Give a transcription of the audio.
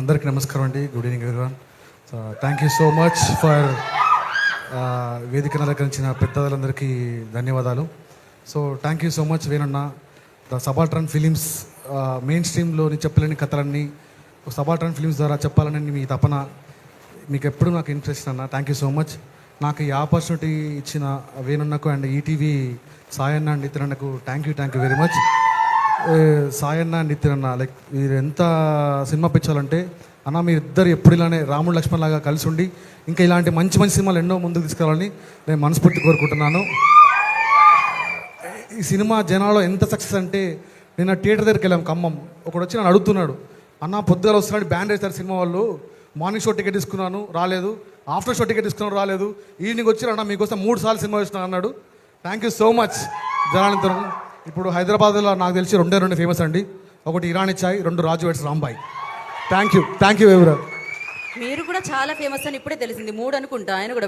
అందరికీ నమస్కారం అండి. Good evening everyone so thank you so much for వేదికను అలంకరించిన పెద్దలందరికీ ధన్యవాదాలు. So thank you so much వేణున్న. The subaltern films main స్ట్రీమ్లోని చెప్పలేని కథలన్నీ సబాల్ట్రన్ ఫిలిమ్స్ ద్వారా చెప్పాలని మీ తపన మీకు ఎప్పుడు నాకు ఇంట్రెస్ట్ అన్న. థ్యాంక్ యూ సో మచ్ నాకు ఈ ఆపర్చునిటీ ఇచ్చిన వేణన్నకు and ETV Sayanna and ఇతరన్నకు thank you thank you very much Sayanna Nithin అన్న లైక్ మీరు ఎంత సినిమా పిచ్చాలంటే అన్న మీరు ఇద్దరు ఎప్పుడు ఇలానే రాముడు లక్ష్మణ్ లాగా కలిసి ఉండి ఇంకా ఇలాంటి మంచి మంచి సినిమాలు ఎన్నో ముందుకు తీసుకురావాలని నేను మనస్ఫూర్తి కోరుకుంటున్నాను. ఈ సినిమా జనాలో ఎంత సక్సెస్ అంటే నిన్న థియేటర్ దగ్గరికి వెళ్ళాం ఖమ్మం. ఒకడు వచ్చి నన్ను అడుగుతున్నాడు అన్న పొద్దుగా వస్తున్నాడు బ్యాండ్ వేస్తారు సినిమా వాళ్ళు. మార్నింగ్ షో టికెట్ తీసుకున్నాను రాలేదు. ఆఫ్టర్ షో టికెట్ తీసుకున్నాను రాలేదు. ఈవినింగ్ వచ్చి అన్న మీకోసం మూడు సార్లు సినిమా చూస్తున్నాను అన్నాడు. థ్యాంక్ యూ సో మచ్ జనాలంతరం ఇప్పుడు హైదరాబాద్లో నాకు తెలిసి రెండే రెండు ఫేమస్ అండి. ఒకటి ఇరానీ చాయ్ రెండు Raju weds Rambai. Thank you thank you ఎవరు మీరు కూడా చాలా ఫేమస్ అని ఇప్పుడే తెలిసింది. మూడు అనుకుంటా. ఆయన కూడా